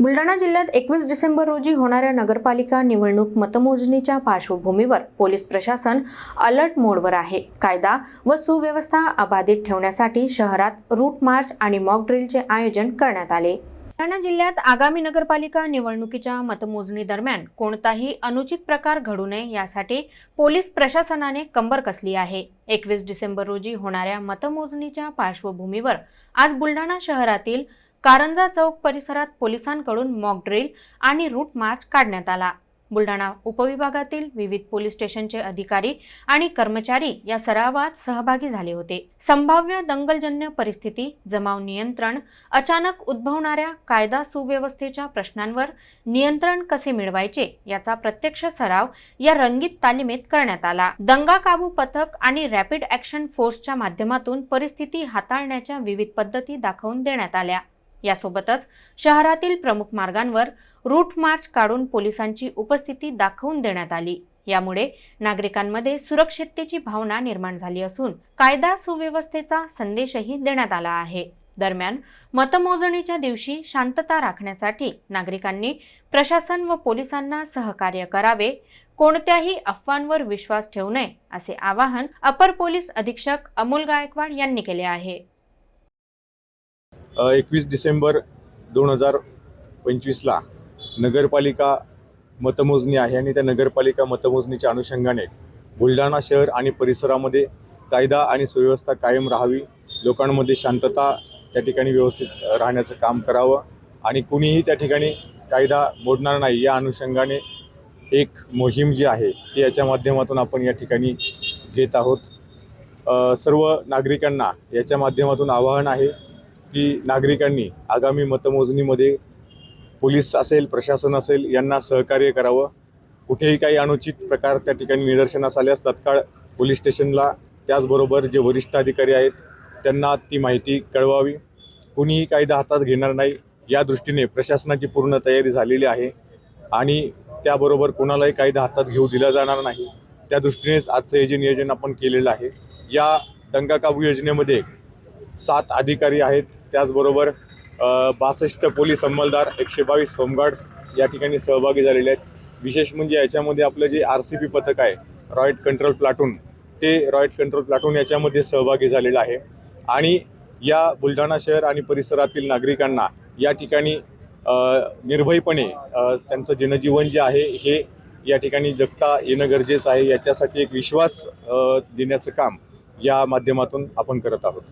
बुलढाणा जिल्ह्यात एकवीस डिसेंबर रोजी होणाऱ्या नगरपालिका निवडणूक मतमोजणीच्या पार्श्वभूमीवर पोलीस प्रशासन अलर्ट मोडवर आहे. कायदा व सुव्यवस्था अबाधित ठेवण्यासाठी शहरात रूट मार्च आणि मॉक ड्रिलचे आयोजन करण्यात आले. बुलढाणा जिल्ह्यात आगामी नगरपालिका निवडणुकीच्या मतमोजणी दरम्यान कोणताही अनुचित प्रकार घडू नये यासाठी पोलीस प्रशासनाने कंबर कसली आहे. एकवीस डिसेंबर रोजी होणाऱ्या मतमोजणीच्या पार्श्वभूमीवर आज बुलढाणा शहरातील कारंजा चौक परिसरात पोलिसांकडून मॉक ड्रिल आणि रूट मार्च काढण्यात आला. बुलढाणा उपविभागातील विविध पोलीस स्टेशनचे अधिकारी आणि कर्मचारी या सरावात सहभागी झाले होते. संभाव्य दंगलजन्य परिस्थिती जमाव नियंत्रण अचानक उद्भवणाऱ्या कायदा सुव्यवस्थेच्या प्रश्नांवर नियंत्रण कसे मिळवायचे याचा प्रत्यक्ष सराव या रंगीत तालिमेत करण्यात आला. दंगा काबू पथक आणि रॅपिड ऍक्शन फोर्सच्या माध्यमातून परिस्थिती हाताळण्याच्या विविध पद्धती दाखवून देण्यात आल्या. यासोबतच शहरातील प्रमुख मार्गांवर रूट मार्च काढून पोलिसांची उपस्थिती दाखवून देण्यात आली. यामुळे नागरिकांमध्ये सुरक्षिततेची भावना निर्माण झाली असून कायदा सुव्यवस्थेचा संदेशही देण्यात आला आहे. दरम्यान मतमोजणीच्या दिवशी शांतता राखण्यासाठी नागरिकांनी प्रशासन व पोलिसांना सहकार्य करावे कोणत्याही अफवांवर विश्वास ठेवू नये असे आवाहन अपर पोलीस अधीक्षक अमोल गायकवाड यांनी केले आहे. एकवीस डिसेंबर दोन हजार पंचवीसला नगरपालिका मतमोजणी आहे आणि त्या नगरपालिका मतमोजणीच्या अनुषंगाने बुलढाणा शहर आणि परिसरामध्ये कायदा आणि सुव्यवस्था कायम राहावी लोकांमध्ये शांतता त्या ठिकाणी व्यवस्थित राहण्याचं काम करावं आणि कुणीही त्या ठिकाणी कायदा मोडणार नाही या अनुषंगाने एक मोहीम जी आहे ती याच्या माध्यमातून आपण या ठिकाणी घेत आहोत. सर्व नागरिकांना याच्या माध्यमातून आवाहन आहे की नागरिकांनी आगामी मतमोजणीमध्ये पोलीस असेल प्रशासन असेल यांना सहकार्य करावं. कुठेही काही अनुचित प्रकार त्या ठिकाणी निदर्शनास आल्यास तत्काळ पोलीस स्टेशनला त्याचबरोबर जे वरिष्ठ अधिकारी आहेत त्यांना ती माहिती कळवावी. कुणीही कायदा हातात घेणार नाही. या दृष्टीने प्रशासनाची पूर्ण तयारी झालेली आहे आणि त्याबरोबर कोणालाही कायदा हातात घेऊ दिला जाणार नाही. त्या दृष्टीनेच आजचं हे जे नियोजन आपण केलेलं आहे या दंगा काबू योजनेमध्ये सात अधिकारी आहेत. त्याचबरोबर बासष्ट पोलीस अंमलदार एकशे बावीस होमगार्ड्स या ठिकाणी सहभागी झालेले आहेत. विशेष म्हणजे याच्यामध्ये आपलं जे आर सी पी पथक आहे रॉयट कंट्रोल प्लाटून ते रॉयट कंट्रोल प्लाटून याच्यामध्ये सहभागी झालेलं आहे. आणि या बुलढाणा शहर आणि परिसरातील नागरिकांना या ठिकाणी निर्भयपणे त्यांचं जनजीवन जे आहे हे या ठिकाणी जगता येणं गरजेचं आहे. याच्यासाठी एक विश्वास देण्याचं काम या माध्यमातून आपण करत आहोत.